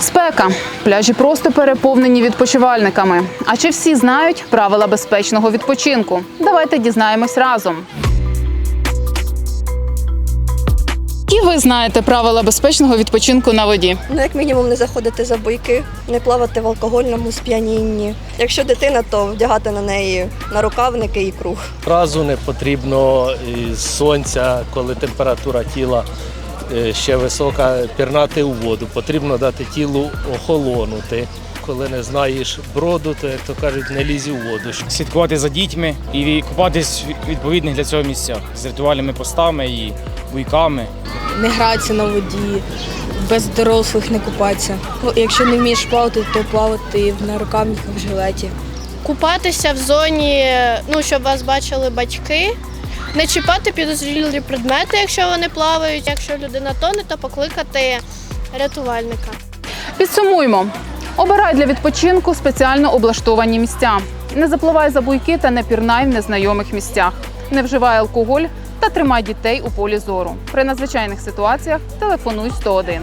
Спека. Пляжі просто переповнені відпочивальниками. А чи всі знають правила безпечного відпочинку? Давайте дізнаємось разом. І ви знаєте правила безпечного відпочинку на воді. Ну, як мінімум, не заходити за бойки, не плавати в алкогольному сп'янінні. Якщо дитина, то вдягати на неї нарукавники і круг. Разу не потрібно сонця, коли температура тіла ще висока, пірнати у воду. Потрібно дати тілу охолонути. Коли не знаєш броду, то як то кажуть, не лізь у воду. слідкувати за дітьми і купатись в відповідних для цього місцях з ритуальними постами і буйками. не гратися на воді, без дорослих не купатися. Якщо не вмієш плавати, то плавати на рукавниках в жилеті. купатися в зоні, ну щоб вас бачили батьки. Не чіпати підозрілі предмети, якщо вони плавають. Якщо людина тоне, то покликати рятувальника. Підсумуємо. Обирай для відпочинку спеціально облаштовані місця. Не запливай за буйки та не пірнай в незнайомих місцях. Не вживай алкоголь та тримай дітей у полі зору. При надзвичайних ситуаціях телефонуй 101.